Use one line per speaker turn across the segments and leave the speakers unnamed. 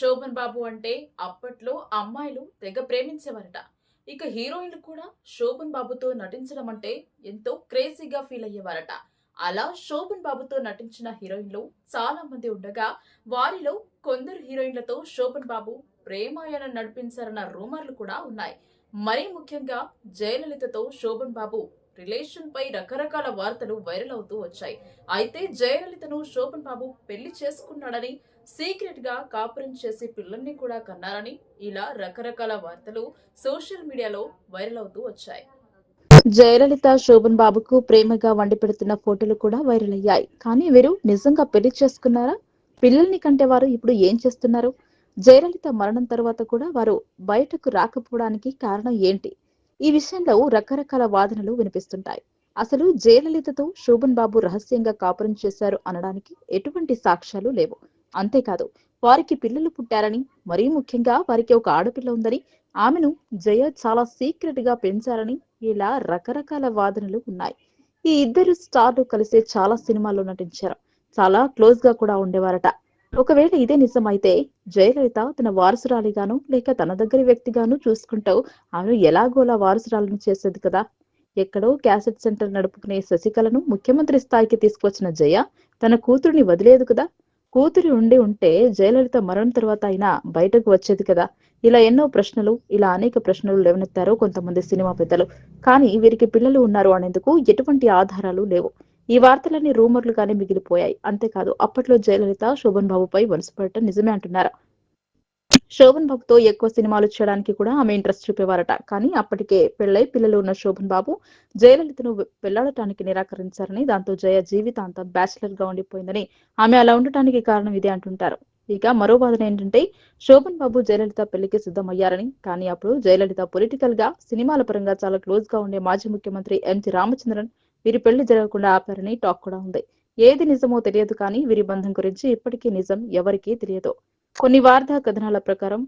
శోభన్ బాబు అంటే అప్పట్లో అమ్మాయిలు తెగ ప్రేమించేవారట. ఇక హీరోయిన్లు కూడా శోభన్ బాబుతో నటించడం అంటే ఎంతో క్రేజీగా ఫీల్ అయ్యేవారట. అలా శోభన్ బాబుతో నటించిన హీరోయిన్లు చాలా మంది ఉండగా వారిలో కొందరు హీరోయిన్లతో శోభన్ బాబు ప్రేమాయణం నడిపించారన్న రూమర్లు కూడా ఉన్నాయి. మరీ ముఖ్యంగా జయలలితతో శోభన్ బాబు రిలేషన్ పై రకరకాల వార్తలు వైరల్ అవుతూ వచ్చాయి. అయితే జయలలితను శోభన్ బాబు పెళ్ళి చేసుకున్నాడని సీక్రెట్గా కాపురం చేసి పిల్లల్ని కూడా కన్నారని ఇలా రకరకాల వార్తలు సోషల్ మీడియాలో వైరల్ అవుతూ వచ్చాయి.
జయలలిత శోభన్ బాబుకు ప్రేమగా వండి పెడుతున్న ఫోటోలు కూడా వైరల్ అయ్యాయి. కానీ వీరు నిజంగా పెళ్ళి చేసుకున్నారా? పిల్లల్ని కంటే వారు ఇప్పుడు ఏం చేస్తున్నారు? జయలలిత మరణం తర్వాత కూడా వారు బయటకు రాకపోవడానికి కారణం ఏంటి? ఈ విషయంలో రకరకాల వాదనలు వినిపిస్తుంటాయి. అసలు జయలలితతో శోభన్ బాబు రహస్యంగా కాపురం చేశారు అనడానికి ఎటువంటి సాక్ష్యాలు లేవు. అంతేకాదు వారికి పిల్లలు పుట్టారని మరీ ముఖ్యంగా వారికి ఒక ఆడపిల్ల ఉందని ఆమెను జయ చాలా సీక్రెట్గా పెంచారని ఇలా రకరకాల వాదనలు ఉన్నాయి. ఈ ఇద్దరు స్టార్లు కలిసే చాలా సినిమాల్లో నటించారు. చాలా క్లోజ్గా కూడా ఉండేవారట. ఒకవేళ ఇదే నిజమైతే జయలలిత తన వారసురాలిగాను లేక తన దగ్గరి వ్యక్తిగాను చూసుకుంటావు. ఆమెను ఎలాగోలా వారసురాలను చేసేది కదా. ఎక్కడో క్యాసెట్ సెంటర్ నడుపుకునే శశికళను ముఖ్యమంత్రి స్థాయికి తీసుకొచ్చిన జయ తన కూతురిని వదిలేదు కదా. కూతురి ఉండి ఉంటే జయలలిత మరణం తర్వాత అయినా బయటకు వచ్చేది కదా. ఇలా ఎన్నో ప్రశ్నలు ఇలా అనేక ప్రశ్నలు లేవనెత్తారు కొంతమంది సినిమా పెద్దలు. కానీ వీరికి పిల్లలు ఉన్నారు అనేందుకు ఎటువంటి ఆధారాలు లేవు. ఈ వార్తలన్నీ రూమర్లుగానే మిగిలిపోయాయి. అంతేకాదు అప్పట్లో జయలలిత శోభన్ బాబుపై వరుసపడటం నిజమే అంటున్నారు? శోభన్ బాబుతో ఎక్కువ సినిమాలు చేయడానికి కూడా ఆమె ఇంట్రెస్ట్ చూపేవారట. కానీ అప్పటికే పెళ్ళై పిల్లలు ఉన్న శోభన్ బాబు జయలలితను పెళ్ళాడటానికి నిరాకరించారని దాంతో జయ జీవితాంతం బ్యాచిలర్గా ఉండిపోయిందని ఆమె అలా ఉండటానికి కారణం ఇదే అంటుంటారు. ఇక మరో వాదన ఏంటంటే శోభన్ బాబు జయలలిత పెళ్ళికి సిద్ధమయ్యారని కానీ అప్పుడు జయలలిత పొలిటికల్గా సినిమాల పరంగా చాలా క్లోజ్గా ఉండే మాజీ ముఖ్యమంత్రి ఎంజి రామచంద్రన్ వీరి పెళ్ళి జరగకుండా ఆపారని టాక్ కూడా ఉంది. ఏది నిజమో తెలియదు కానీ వీరి బంధం గురించి ఇప్పటికీ నిజం ఎవరికీ తెలియదు. కొన్ని వార్తా కథనాల ప్రకారం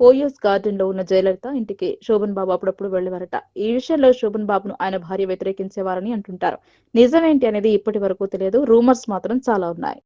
పోయోస్ గార్డెన్లో ఉన్న జయలలిత ఇంటికి శోభన్ బాబు అప్పుడప్పుడు వెళ్ళేవారట. ఈ విషయంలో శోభన్ బాబును ఆయన భార్య వ్యతిరేకించేవారని అంటుంటారు. నిజమేంటి అనేది ఇప్పటి వరకు తెలియదు. రూమర్స్ మాత్రం చాలా ఉన్నాయి.